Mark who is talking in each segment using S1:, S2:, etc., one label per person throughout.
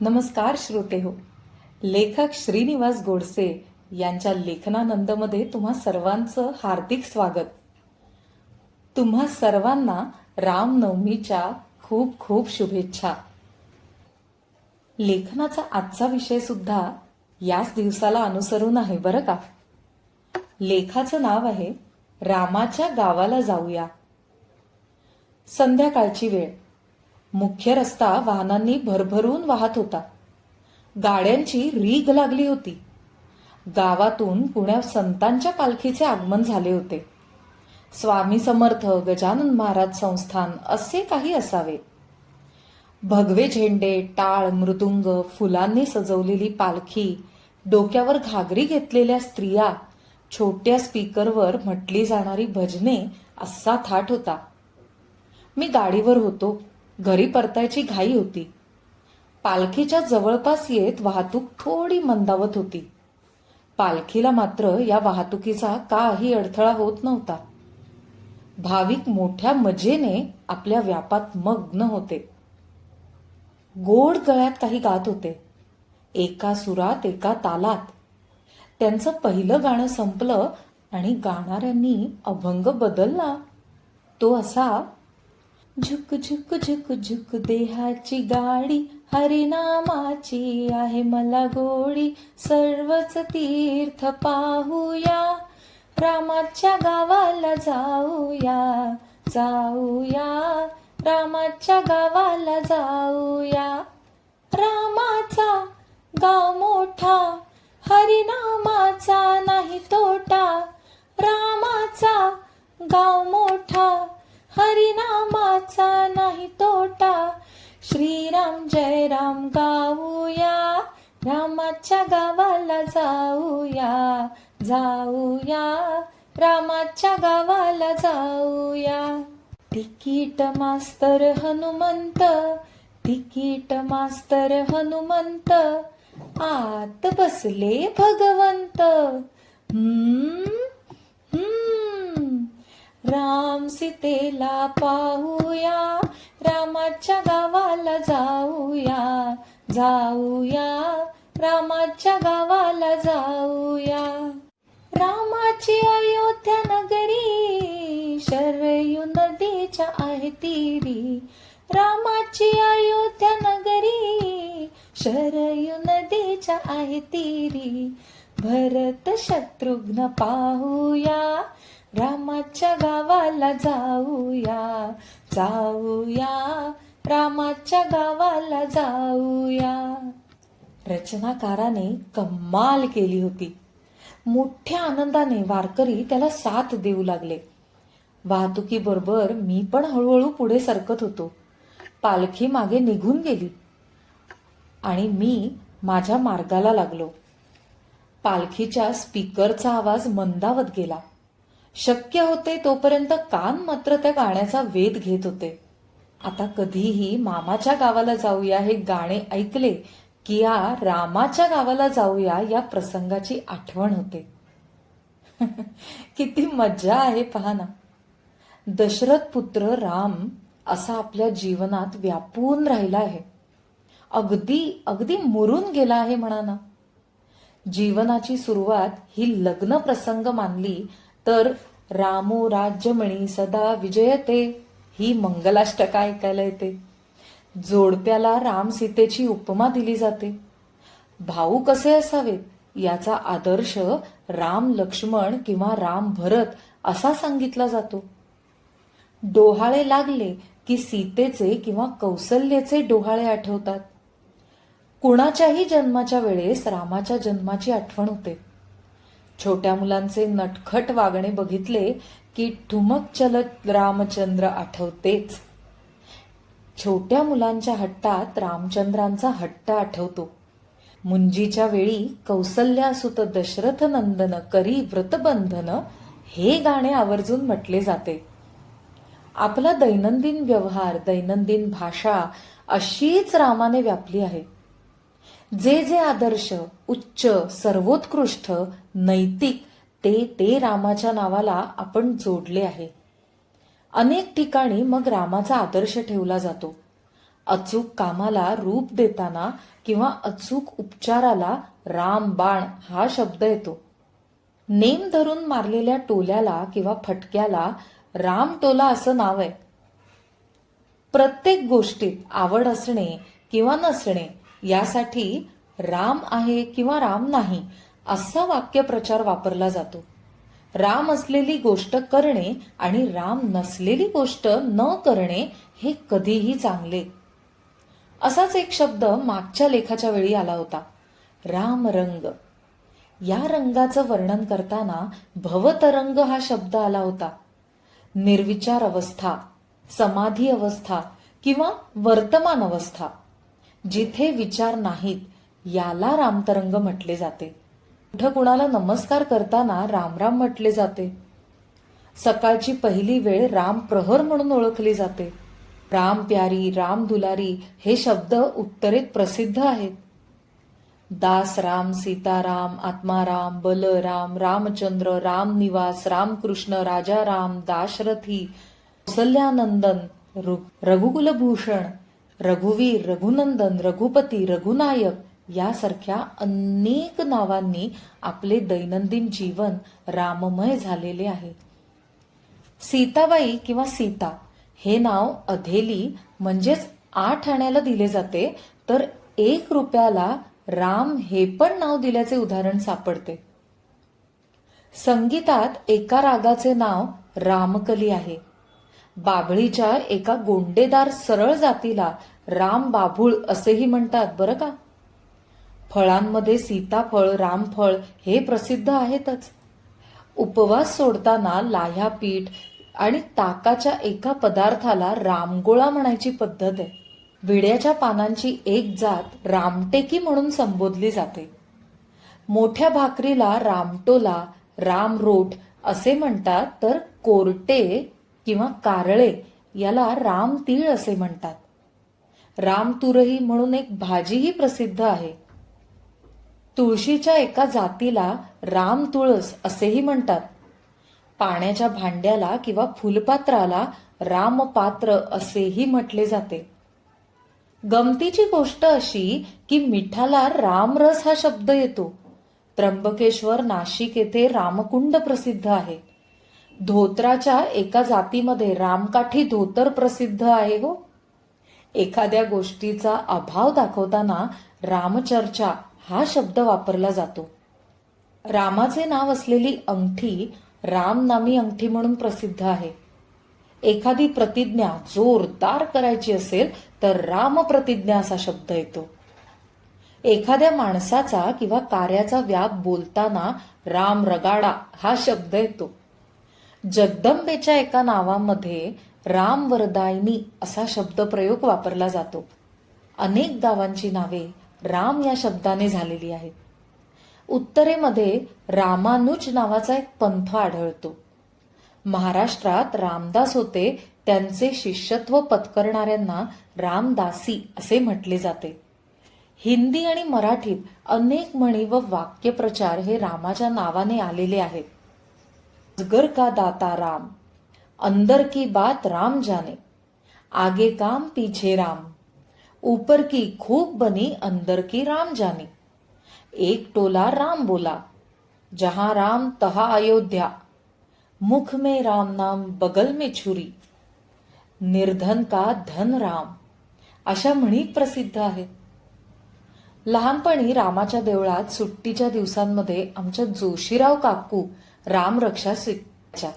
S1: नमस्कार श्रोते हो. लेखक श्रीनिवास गोडसे यांच्या लेखनानंदमध्ये तुम्हा सर्वांचं हार्दिक स्वागत. तुम्हा सर्वांना रामनवमीच्या खूप खूप शुभेच्छा. लेखनाचा आजचा विषय सुद्धा याच दिवसाला अनुसरून आहे बरं का? लेखाचं नाव आहे रामाच्या गावाला जाऊया. संध्याकाळची वेळ. मुख्य रस्ता वाहनांनी भरभरून वाहत होता. गाड्यांची रीग लागली होती. गावातून पुण्या संतांच्या पालखीचे आगमन झाले होते. स्वामी समर्थ गजानन महाराज संस्थान असे काही असावे. भगवे झेंडे टाळ मृदुंग फुलांनी सजवलेली पालखी डोक्यावर घागरी घेतलेल्या स्त्रिया छोट्या स्पीकरवर म्हटली जाणारी भजने असा थाट होता. मी गाडीवर होतो. घरी परतायची घाई होती. पालखीच्या जवळपास येत वाहतूक थोडी मंदावत होती. पालखीला मात्र या वाहतुकीचा काही अडथळा होत नव्हता. भाविक मोठ्या मजेने आपल्या व्यापात मग्न होते. गोड गळ्यात काही गात होते. एका सुरात एका तालात. त्यांचं पहिलं गाणं संपलं आणि गाणाऱ्यांनी अभंग बदलला. तो असा झुक झुक झुक झुक देहाची गाडी हरिनामाची आहे मला गोडी. सर्वच तीर्थ पाहूया रामाच्या गावाला जाऊया जाऊया. रामाच्या गावाला जाऊया. रामाचा गाव मोठा हरिनामाचा नाही तोटा. रामाचा गाव मोठा हरिनामाचा नाही तोटा. श्रीराम जय राम गाऊया. रामाच्या गावाला जाऊया. जाऊया. रामाच्या गावाला जाऊया. तिकीट मास्तर हनुमंत. तिकीट मास्तर हनुमंत. आत बसले भगवंत. हम्म हम्म? राम सीतेला पाहूया रामाच्या गावाला जाऊया जाऊया रामाच्या गावाला जाऊया. रामाची अयोध्या नगरी शरयू नदीच्या आहे तीरी. रामाची अयोध्या नगरी शरयू नदीच्या आहे तीरी. भरत शत्रुघ्न पाहूया रामाच्या गावाला जाऊया जाऊया. रामाच्या गावाला जाऊया. रचनाकाराने कमाल केली होती. मोठ्या आनंदाने वारकरी त्याला साथ देऊ लागले. वाहतुकीबरोबर मी पण हळूहळू पुढे सरकत होतो. पालखी मागे निघून गेली. आणि मी माझ्या मार्गाला लागलो. पालखीच्या स्पीकरचा आवाज मंदावत गेला. शक्य होते तोपर्यंत कान मात्र त्या गाण्याचा वेध घेत होते. आता कधीही मामाच्या गावाला जाऊया हे गाणे ऐकले की या रामाच्या गावाला जाऊया या प्रसंगाची आठवण होते. किती मज्जा आहे पहा ना. दशरथ पुत्र राम असा आपल्या जीवनात व्यापून राहिला आहे. अगदी अगदी मुरून गेला आहे म्हणा ना. जीवनाची सुरुवात ही लग्न प्रसंग मानली तर रामो राज्यमणी सदा विजयते ही मंगलाष्टका ऐकायला येते जोडप्याला राम सीतेची उपमा दिली जाते. भाऊ कसे असावेत याचा आदर्श राम लक्ष्मण किंवा राम भरत असा सांगितला जातो. डोहाळे लागले की सीतेचे किंवा कौसल्याचे डोहाळे आठवतात. कुणाच्याही जन्माच्या वेळेस रामाच्या जन्माची आठवण होते. छोट्या मुलांचे नटखट वागणे बघितले की ठुमक चलत रामचंद्र आठवतेच. छोट्या मुलांच्या हट्टात रामचंद्रांचा हट्ट आठवतो. मुंजीच्या वेळी कौसल्या सुत दशरथ नंदन करी व्रतबंधन हे गाणे आवर्जून म्हटले जाते. आपला दैनंदिन व्यवहार दैनंदिन भाषा अशीच रामाने व्यापली आहे. जे जे आदर्श उच्च सर्वोत्कृष्ट नैतिक ते ते रामाच्या नावाला आपण जोडले आहे. अनेक ठिकाणी मग रामाचा आदर्श ठेवला जातो. अचूक कामाला रूप देताना किंवा अचूक उपचाराला रामबाण हा शब्द येतो. नेम धरून मारलेल्या टोल्याला किंवा फटक्याला रामटोला असं नाव आहे. प्रत्येक गोष्टीत आवड असणे किंवा नसणे यासाठी राम आहे किंवा राम नाही असा वाक्यप्रचार वापरला जातो. राम असलेली गोष्ट करणे आणि राम नसलेली गोष्ट न करणे हे कधीही चांगले. असाच एक शब्द मागच्या लेखाच्या वेळी आला होता. राम रंग. या रंगाचं वर्णन करताना भवतरंग हा शब्द आला होता. निर्विचार अवस्था समाधी अवस्था किंवा वर्तमान अवस्था. जिथे विचार नाहीत याला रामतरंग म्हटले जाते. कुठं कुणाला नमस्कार करताना रामराम म्हटले जाते. सकाळची पहिली वेळ राम प्रहर म्हणून ओळखली जाते. राम प्यारी राम दुलारी हे शब्द उत्तरेत प्रसिद्ध आहेत. दास राम सीताराम आत्माराम बलराम रामचंद्र राम निवास रामकृष्ण राजाराम दाशरथी कौसल्यानंदन रु- रघुकुलभूषण रघुवीर रघुनंदन रघुपती रघुनायक यासारख्या अनेक नावांनी आपले दैनंदिन जीवन राममय झालेले आहे. सीताबाई किंवा सीता हे नाव अधेली म्हणजेच आठ आण्याला दिले जाते तर एक रुपयाला राम हे पण नाव दिल्याचे उदाहरण सापडते. संगीतात एका रागाचे नाव रामकली आहे. बाभळीच्या एका गोंडेदार सरळ जातीला राम बाभूळ असेही म्हणतात बरं का? फळांमध्ये सीताफळ रामफळ हे प्रसिद्ध आहेतच. उपवास सोडताना लाह्या पीठ आणि ताकाच्या एका पदार्थाला रामगोळा म्हणायची पद्धत आहे. विड्याच्या पानांची एक जात रामटेकी म्हणून संबोधली जाते. मोठ्या भाकरीला रामटोला रामरोट असे म्हणतात तर कोरटे किंवा कारळे याला रामतीळ असे म्हणतात. रामतुरही म्हणून एक भाजीही प्रसिद्ध आहे. तुळशीच्या एका जातीला राम तुळस असेही म्हणतात. पाण्याच्या भांड्याला किंवा फुलपात्राला रामपात्र असेही म्हटले जाते. गमतीची गोष्ट अशी की मिठाला रामरस हा शब्द येतो. त्र्यंबकेश्वर नाशिक येथे रामकुंड प्रसिद्ध आहे. धोत्राच्या एका जातीमध्ये रामकाठी धोतर प्रसिद्ध आहे हो. एखाद्या गोष्टीचा अभाव दाखवताना रामचर्चा हा शब्द वापरला जातो. रामाचे नाव असलेली अंगठी रामनामी अंगठी म्हणून प्रसिद्ध आहे. एखादी प्रतिज्ञा जोरदार करायची असेल तर राम प्रतिज्ञा असा शब्द येतो. एखाद्या माणसाचा किंवा कार्याचा व्याप बोलताना राम रगाडा हा शब्द येतो. जगदंबेच्या एका नावामध्ये रामवरदायिनी असा शब्दप्रयोग वापरला जातो. अनेक गावांची नावे राम या शब्दाने झालेली आहेत. उत्तरेमध्ये रामानुज नावाचा एक पंथ आढळतो. महाराष्ट्रात रामदास होते त्यांचे शिष्यत्व पत्करणाऱ्यांना रामदासी असे म्हटले जाते. हिंदी आणि मराठीत अनेक म्हणी व वाक्यप्रचार हे रामाच्या नावाने आलेले आहेत. अजगर का दाता राम? अंदर की बात राम जाने आगे काम पीछे राम। ऊपर की खूब बनी अंदर की राम जाने। एक टोला राम बोला जहां राम तहा अयोध्या। मुख में राम नाम बगल में छुरी। निर्धन का धन राम अशा म्हणी प्रसिद्ध आहेत लहानपणी रामाच्या देवळात सुट्टीच्या दिवसांमध्ये आमच्या जोशीराव काकू रामरक्षा स्वीकारच्या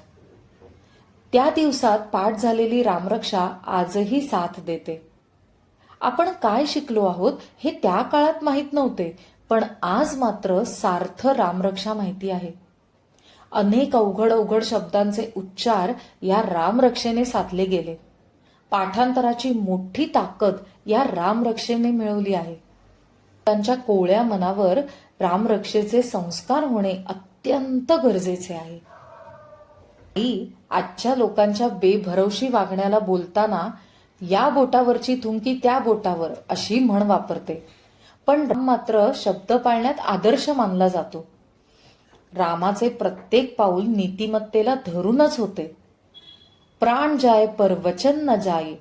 S1: त्या दिवसात पाठ झालेली रामरक्षा आजही साथ देते. आपण काय शिकलो आहोत हे त्या काळात माहीत नव्हते पण आज मात्र सार्थ रामरक्षा माहिती आहे. अनेक अवघड अवघड शब्दांचे उच्चार या रामरक्षेने साधले गेले. पाठांतराची मोठी ताकद या रामरक्षेने मिळवली आहे. त्यांच्या कोवळ्या मनावर रामरक्षेचे संस्कार होणे अत्यंत गरजेचे आहे. आई आजच्या लोकांच्या बेभरवशी वागण्याला बोलताना या बोटावरची थुंकी त्या बोटावर अशी म्हण वापरते. पण राम मात्र शब्द पाळण्यात आदर्श मानला जातो. रामाचे प्रत्येक पाऊल नीतिमत्तेला धरूनच होते. प्राण जाय पर वचन न जाय.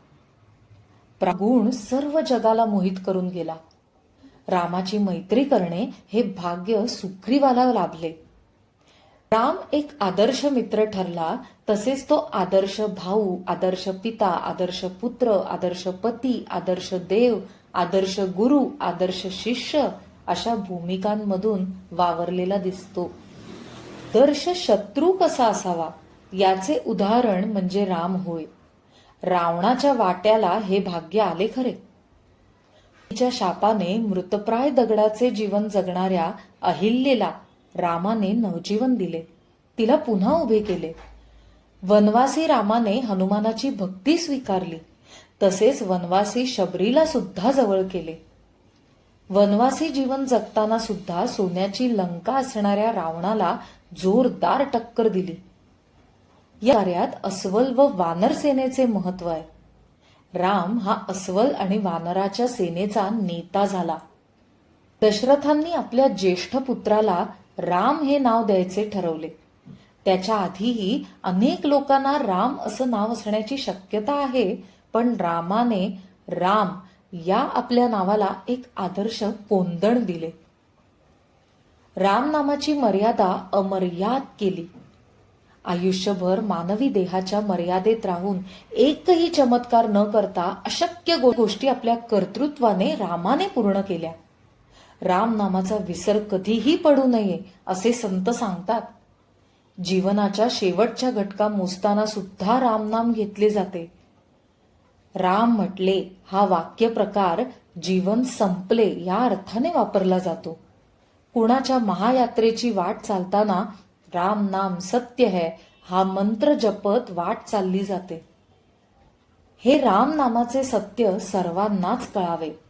S1: प्रागुण सर्व जगाला मोहित करून गेला. रामाची मैत्री करणे हे भाग्य सुग्रीवाला लाभले. राम एक आदर्श मित्र ठरला तसेच तो आदर्श भाऊ आदर्श पिता आदर्श पुत्र आदर्श पती आदर्श देव आदर्श गुरु आदर्श शिष्य अशा भूमिकांमधून वावरलेला दिसतो. दर्श शत्रू कसा असावा? याचे उदाहरण म्हणजे राम होय. रावणाच्या वाट्याला हे भाग्य आले खरे. तिच्या शापाने मृतप्राय दगडाचे जीवन जगणाऱ्या अहिल्येला रामाने नवजीवन दिले. तिला पुन्हा उभे केले. वनवासी रामाने हनुमानाची भक्ती स्वीकारली. तसेच वनवासी शबरीला सुद्धा जवळ केले. वनवासी जीवन जगताना सुद्धा सोन्याची लंका असणाऱ्या रावणाला जोरदार टक्कर दिली. या कार्यात अस्वल व वानर सेनेचे महत्त्व आहे. राम हा अस्वल आणि वानराच्या सेनेचा नेता झाला. दशरथांनी आपल्या ज्येष्ठ पुत्राला राम हे नाव द्यायचे ठरवले. त्याच्या आधीही अनेक लोकांना राम असं नाव असण्याची शक्यता आहे पण रामाने राम या आपल्या नावाला एक आदर्श कोंदण दिले. राम नामाची मर्यादा अमर्याद केली. आयुष्यभर मानवी देहाच्या मर्यादेत राहून एकही चमत्कार न करता अशक्य गोष्टी आपल्या कर्तृत्वाने रामाने पूर्ण केल्या. रामनामाचा विसर कधीही पडू नये असे संत सांगतात. जीवनाच्या शेवटच्या घटका मोजताना सुद्धा रामनाम घेतले जाते. राम म्हटले हा वाक्य प्रकार जीवन संपले या अर्थाने वापरला जातो. कुणाच्या महायात्रेची वाट चालताना राम नाम सत्य है हा मंत्र जपत वाट चालली जाते. हे रामनामाचे सत्य सर्वांनाच कळावे.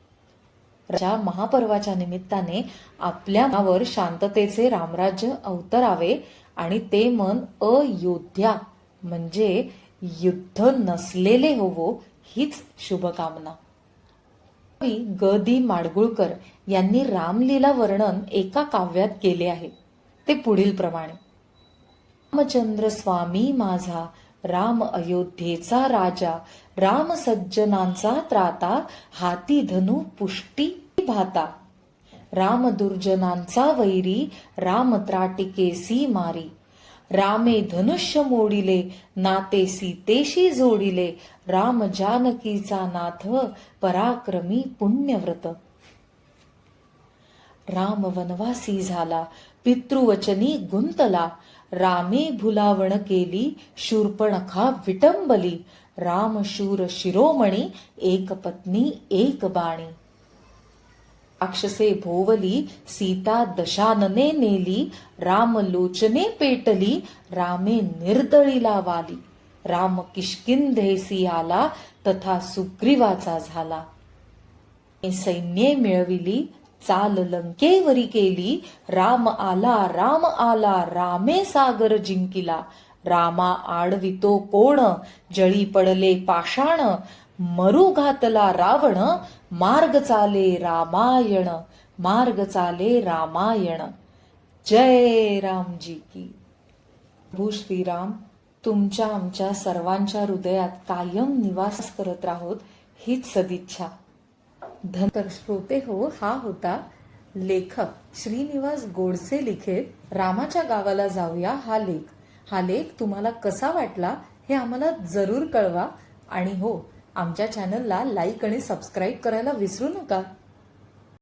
S1: च्या महापर्वाच्या निमित्ताने आपल्या मनावर शांततेचे रामराज्य अवतरावे आणि ते मन अयोध्या म्हणजे युद्ध नसलेले होवो हीच शुभकामना. कवी ग दी माडगुळकर यांनी रामलीला वर्णन एका काव्यात केले आहे. ते पुढील प्रमाणे. रामचंद्र स्वामी माझा राम अयोध्येचा राजा राम सज्जनांचा त्राता हाती धनु पुष्टी भाता. राम दुर्जनांचा वैरी राम त्राटिकेसी मारी. रामे धनुष्य मोडिले नाते सीतेशी जोडिले. राम जानकीचा नाथ पराक्रमी पुण्यव्रत. राम वनवासी झाला पितृवचनी गुंतला. रामे भुलावण केली शूर्पणखा विटंबली राम शूर शिरोमणी एक पत्नी एक बाणी. अक्षसे भोवली सीता दशानने नेली राम लोचने पेटली रामे निर्दळीला वाली राम किष्किंधेसी आला तथा सुग्रीवाचा झाला. सैन्ये मिळविली चाल लंकेवरी केली राम आला राम आला रामे सागर जिंकिला. रामा आडवितो कोण जळी पडले पाषाण. मरू घातला रावण मार्ग चाले रामायण मार्ग चाले रामायण. जय रामजी की. भू श्रीराम तुमच्या आमच्या सर्वांच्या हृदयात कायम निवास करत राहोत हीच सदिच्छा. धन तर श्रोते हो हा होता लेखक. श्रीनिवास गोडसे लिखित रामाच्या गावाला जाऊया हा लेख. हा लेख तुम्हाला कसा वाटला हे आम्हाला जरूर कळवा. आणि हो आमच्या चॅनलला लाईक आणि सबस्क्राईब करायला विसरू नका.